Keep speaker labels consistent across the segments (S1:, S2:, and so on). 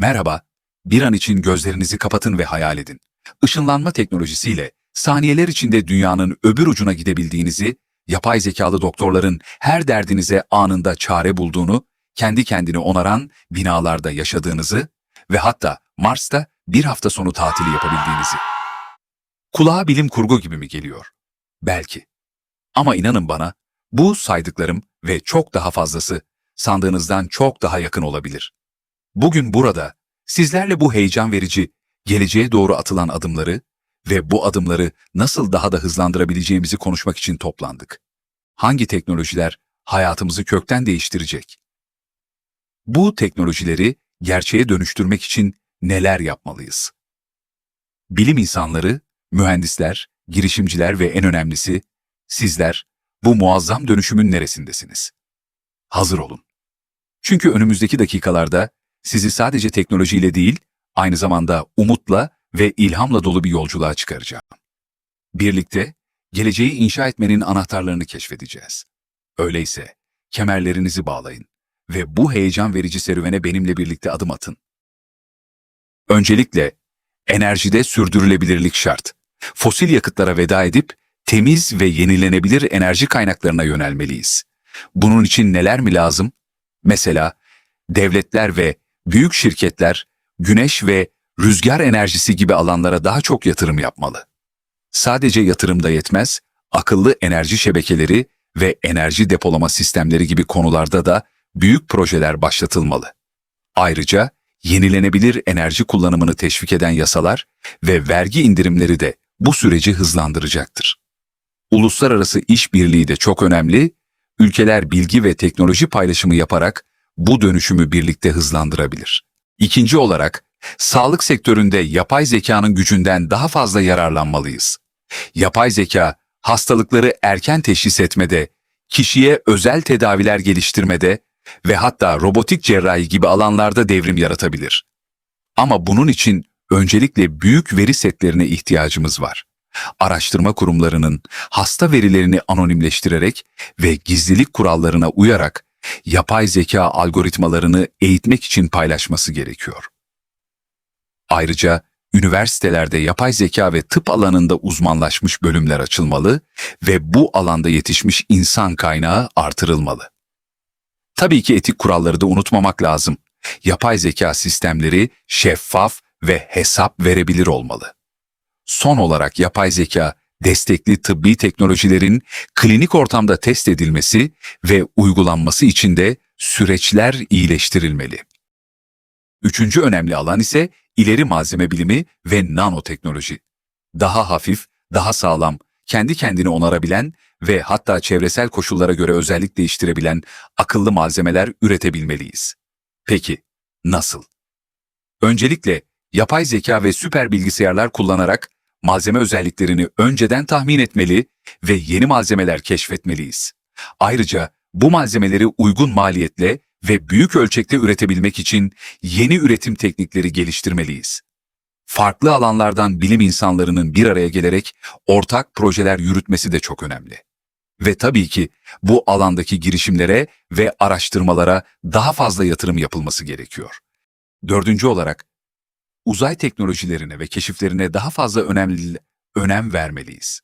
S1: Merhaba, bir an için gözlerinizi kapatın ve hayal edin. Işınlanma teknolojisiyle saniyeler içinde dünyanın öbür ucuna gidebildiğinizi, yapay zekalı doktorların her derdinize anında çare bulduğunu, kendi kendini onaran binalarda yaşadığınızı ve hatta Mars'ta bir hafta sonu tatili yapabildiğinizi. Kulağa bilim kurgu gibi mi geliyor? Belki. Ama inanın bana, bu saydıklarım ve çok daha fazlası sandığınızdan çok daha yakın olabilir. Bugün burada sizlerle bu heyecan verici, geleceğe doğru atılan adımları ve bu adımları nasıl daha da hızlandırabileceğimizi konuşmak için toplandık. Hangi teknolojiler hayatımızı kökten değiştirecek? Bu teknolojileri gerçeğe dönüştürmek için neler yapmalıyız? Bilim insanları, mühendisler, girişimciler ve en önemlisi sizler bu muazzam dönüşümün neresindesiniz? Hazır olun. Çünkü önümüzdeki dakikalarda sizi sadece teknolojiyle değil, aynı zamanda umutla ve ilhamla dolu bir yolculuğa çıkaracağım. Birlikte geleceği inşa etmenin anahtarlarını keşfedeceğiz. Öyleyse kemerlerinizi bağlayın ve bu heyecan verici serüvene benimle birlikte adım atın. Öncelikle enerjide sürdürülebilirlik şart. Fosil yakıtlara veda edip temiz ve yenilenebilir enerji kaynaklarına yönelmeliyiz. Bunun için neler mi lazım? Mesela devletler ve büyük şirketler güneş ve rüzgar enerjisi gibi alanlara daha çok yatırım yapmalı. Sadece yatırım da yetmez, akıllı enerji şebekeleri ve enerji depolama sistemleri gibi konularda da büyük projeler başlatılmalı. Ayrıca yenilenebilir enerji kullanımını teşvik eden yasalar ve vergi indirimleri de bu süreci hızlandıracaktır. Uluslararası işbirliği de çok önemli, ülkeler bilgi ve teknoloji paylaşımı yaparak bu dönüşümü birlikte hızlandırabilir. İkinci olarak, sağlık sektöründe yapay zekanın gücünden daha fazla yararlanmalıyız. Yapay zeka, hastalıkları erken teşhis etmede, kişiye özel tedaviler geliştirmede ve hatta robotik cerrahi gibi alanlarda devrim yaratabilir. Ama bunun için öncelikle büyük veri setlerine ihtiyacımız var. Araştırma kurumlarının hasta verilerini anonimleştirerek ve gizlilik kurallarına uyarak yapay zeka algoritmalarını eğitmek için paylaşması gerekiyor. Ayrıca üniversitelerde yapay zeka ve tıp alanında uzmanlaşmış bölümler açılmalı ve bu alanda yetişmiş insan kaynağı artırılmalı. Tabii ki etik kuralları da unutmamak lazım. Yapay zeka sistemleri şeffaf ve hesap verebilir olmalı. Son olarak yapay zeka destekli tıbbi teknolojilerin klinik ortamda test edilmesi ve uygulanması için de süreçler iyileştirilmeli. Üçüncü önemli alan ise ileri malzeme bilimi ve nanoteknoloji. Daha hafif, daha sağlam, kendi kendini onarabilen ve hatta çevresel koşullara göre özellik değiştirebilen akıllı malzemeler üretebilmeliyiz. Peki, nasıl? Öncelikle yapay zeka ve süper bilgisayarlar kullanarak malzeme özelliklerini önceden tahmin etmeli ve yeni malzemeler keşfetmeliyiz. Ayrıca bu malzemeleri uygun maliyetle ve büyük ölçekte üretebilmek için yeni üretim teknikleri geliştirmeliyiz. Farklı alanlardan bilim insanlarının bir araya gelerek ortak projeler yürütmesi de çok önemli. Ve tabii ki bu alandaki girişimlere ve araştırmalara daha fazla yatırım yapılması gerekiyor. Dördüncü olarak uzay teknolojilerine ve keşiflerine daha fazla önemli, önem vermeliyiz.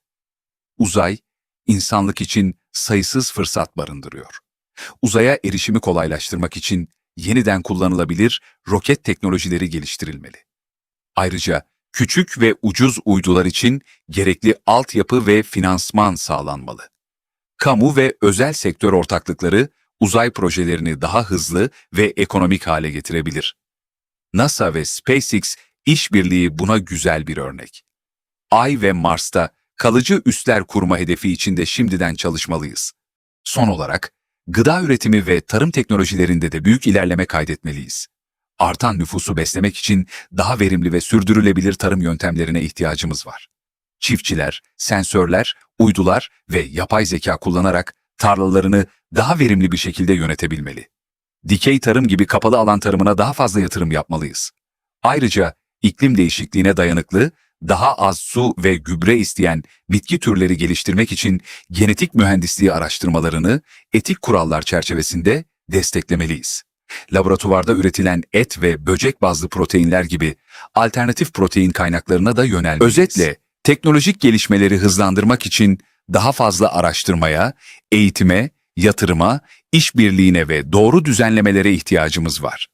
S1: Uzay, insanlık için sayısız fırsat barındırıyor. Uzaya erişimi kolaylaştırmak için yeniden kullanılabilir roket teknolojileri geliştirilmeli. Ayrıca küçük ve ucuz uydular için gerekli altyapı ve finansman sağlanmalı. Kamu ve özel sektör ortaklıkları uzay projelerini daha hızlı ve ekonomik hale getirebilir. NASA ve SpaceX işbirliği buna güzel bir örnek. Ay ve Mars'ta kalıcı üsler kurma hedefi içinde şimdiden çalışmalıyız. Son olarak, gıda üretimi ve tarım teknolojilerinde de büyük ilerleme kaydetmeliyiz. Artan nüfusu beslemek için daha verimli ve sürdürülebilir tarım yöntemlerine ihtiyacımız var. Çiftçiler, sensörler, uydular ve yapay zeka kullanarak tarlalarını daha verimli bir şekilde yönetebilmeli. Dikey tarım gibi kapalı alan tarımına daha fazla yatırım yapmalıyız. Ayrıca iklim değişikliğine dayanıklı, daha az su ve gübre isteyen bitki türleri geliştirmek için genetik mühendisliği araştırmalarını etik kurallar çerçevesinde desteklemeliyiz. Laboratuvarda üretilen et ve böcek bazlı proteinler gibi alternatif protein kaynaklarına da yönelmeliyiz. Özetle, teknolojik gelişmeleri hızlandırmak için daha fazla araştırmaya, eğitime, yatırıma, işbirliğine ve doğru düzenlemelere ihtiyacımız var.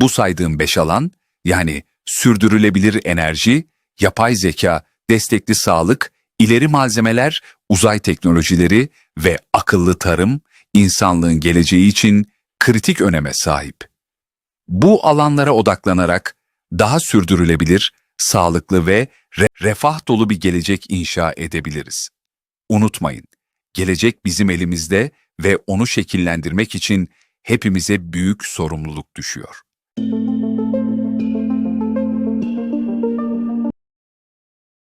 S1: Bu saydığım beş alan, yani sürdürülebilir enerji, yapay zeka, destekli sağlık, ileri malzemeler, uzay teknolojileri ve akıllı tarım, insanlığın geleceği için kritik öneme sahip. Bu alanlara odaklanarak daha sürdürülebilir, sağlıklı ve re- refah dolu bir gelecek inşa edebiliriz. Unutmayın, gelecek bizim elimizde ve onu şekillendirmek için hepimize büyük sorumluluk düşüyor.